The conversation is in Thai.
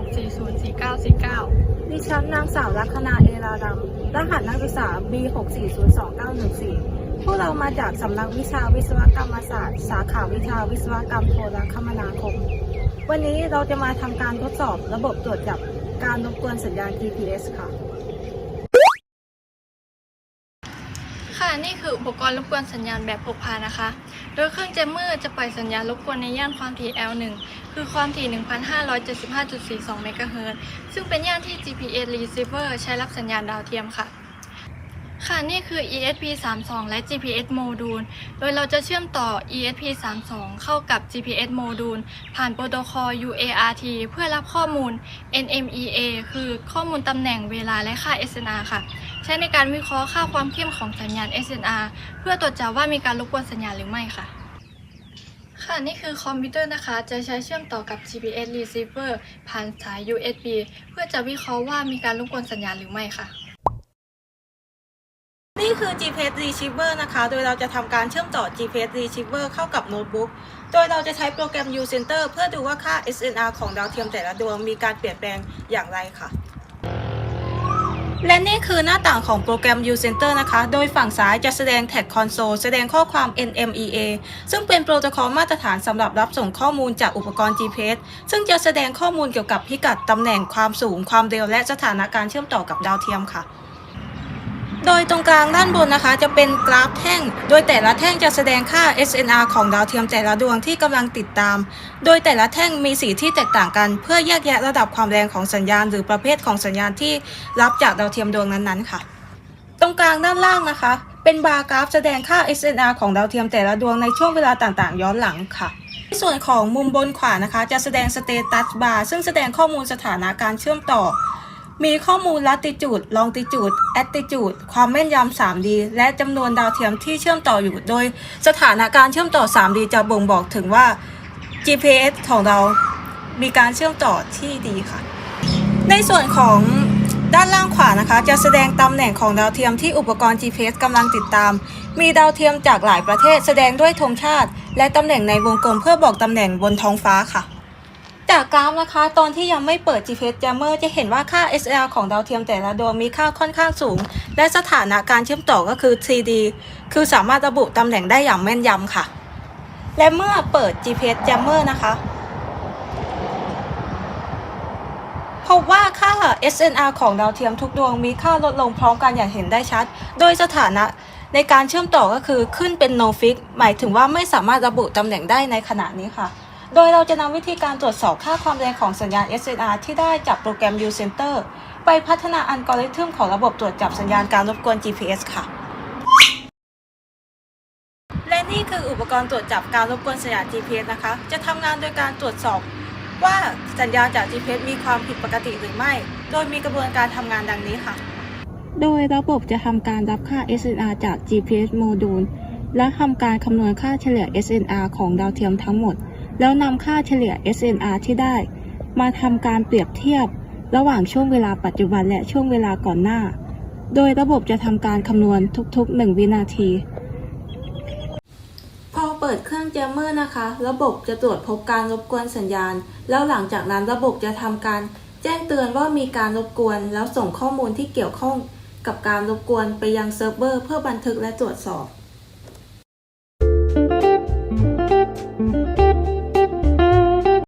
6404949 ดิฉันนางสาวลัคนาเอราดำรหัสนักศึกษา B6402914 พวกเรามาจากสำนักวิชาวิศวกรรมศาสตร์ สาขาวิชาวิศวกรรมโทรคมนาคม วันนี้เราจะมาทำการทดสอบระบบตรวจจับการรบกวนสัญญาณ GPS ค่ะ ค่ะ นี่คืออุปกรณ์รบกวนสัญญาณแบบพกพานะคะ โดยเครื่องแจมเมอร์จะปล่อยสัญญาณรบกวนในย่านความถี่ L1 คือความถี่ 1,575.42 เมกะเฮิรตซ์ ซึ่งเป็นย่านที่ GPS receiver ใช้รับสัญญาณดาวเทียมค่ะ ค่ะ นี่คือ ESP32 และ GPS module โดยเราจะเชื่อมต่อ ESP32 เข้ากับ GPS module ผ่านโปรโตคอล UART เพื่อรับข้อมูล NMEA คือข้อมูลตำแหน่งเวลาและค่า SNR ค่ะ ใช้ในการวิเคราะห์ค่าความเข้มของสัญญาณ SNR เพื่อตรวจจับว่ามีการรบกวนสัญญาณหรือไม่ค่ะ ค่ะนี่คือคอมพิวเตอร์นะคะ จะใช้เชื่อมต่อกับ GPS receiver ผ่านสาย USB เพื่อจะวิเคราะห์ว่ามีการรบกวนสัญญาณหรือไม่ค่ะ นี่คือ GPS receiver นะคะ โดยเราจะทำการเชื่อมต่อ GPS receiver เข้ากับโน้ตบุ๊ก โดยเราจะใช้โปรแกรม U Center เพื่อดูว่าค่า SNR ของดาวเทียมแต่ละดวงมีการเปลี่ยนแปลงอย่างไรค่ะ และนี่คือหน้าต่างของโปรแกรม U Center นะคะ โดยฝั่งซ้ายจะแสดงแท็กคอนโซลแสดงข้อความ NMEA ซึ่งเป็นโปรโตคอลมาตรฐานสำหรับรับส่งข้อมูลจากอุปกรณ์ GPS ซึ่งจะแสดงข้อมูลเกี่ยวกับพิกัดตำแหน่งความสูงความเร็วและสถานะการเชื่อมต่อกับดาวเทียมค่ะ โดยตรงกลางด้านบนนะคะจะเป็นกราฟแท่ง โดยแต่ละแท่งจะแสดงค่า SNR ของดาวเทียมแต่ละดวงที่กำลังติดตาม โดยแต่ละแท่งมีสีที่แตกต่างกัน เพื่อแยกแยะระดับความแรงของสัญญาณ หรือประเภทของสัญญาณที่รับจากดาวเทียมดวงนั้นๆค่ะ ตรงกลางด้านล่างนะคะ เป็นบาร์กราฟแสดงค่า SNR ของดาวเทียมแต่ละดวงในช่วงเวลาต่างๆ ย้อนหลังค่ะในส่วนของมุมบนขวานะคะ จะแสดงสเตตัสบาร์ซึ่งแสดงข้อมูลสถานะการเชื่อมต่อ มีข้อมูลลัติจูดลองติจูดแอตติจูดความแม่นยำ 3D และจำนวนดาวเทียมที่เชื่อมต่ออยู่ โดยสถานการเชื่อมต่อ 3D จะบ่งบอกถึงว่า GPS ของเรามีการเชื่อมต่อที่ดีค่ะ ในส่วนของด้านล่างขวานะคะ จะแสดงตำแหน่งของดาวเทียมที่อุปกรณ์ GPS กำลังติดตาม มีดาวเทียมจากหลายประเทศแสดงด้วยธงชาติ และตำแหน่งในวงกลมเพื่อบอกตำแหน่งบนท้องฟ้าค่ะ จากกราฟนะคะ ตอนที่ยังไม่เปิด GPS Jammer จะเห็นว่าค่า SL ของดาวเทียมแต่ละดวงมีค่าค่อนข้างสูง และสถานะการเชื่อมต่อก็คือ 3D คือสามารถระบุตำแหน่งได้อย่างแม่นยำค่ะ และเมื่อเปิด GPS Jammer นะคะพบว่าค่า SNR ของดาวเทียมทุกดวงมีค่าลดลงพร้อมกันอย่างเห็นได้ชัด โดยสถานะในการเชื่อมต่อก็คือขึ้นเป็น no fix หมายถึงว่าไม่สามารถระบุตำแหน่งได้ในขณะนี้ค่ะ โดยเราจะนำวิธีการตรวจสอบค่าความแรงของสัญญาณ SNR ที่ได้จากโปรแกรม U Center ไปพัฒนาอัลกอริทึมของระบบตรวจจับสัญญาณการรบกวน GPS ค่ะ และนี่คืออุปกรณ์ตรวจจับการรบกวนสัญญาณ GPS นะคะ จะทำงานโดยการตรวจสอบว่าสัญญาณจาก GPS มีความผิดปกติหรือไม่ โดยมีกระบวนการทำงานดังนี้ค่ะ โดยระบบจะทำการรับค่า SNR จาก GPS โมดูล และทำการคำนวณค่าเฉลี่ย SNR ของดาวเทียมทั้งหมด แล้วนำค่าเฉลี่ย SNR ที่ได้ มาทำการเปรียบเทียบ ระหว่างช่วงเวลาปัจจุบันและช่วงเวลาก่อนหน้า โดยระบบจะทำการคำนวณทุกๆ 1 วินาที พอเปิดเครื่องแจมเมอร์นะคะ ระบบจะตรวจพบการรบกวนสัญญาณ แล้วหลังจากนั้นระบบจะทำการแจ้งเตือนว่ามีการรบกวนแล้วส่งข้อมูลที่เกี่ยวข้องกับการรบกวนไปยังเซิร์ฟเวอร์เพื่อบันทึกและตรวจสอบ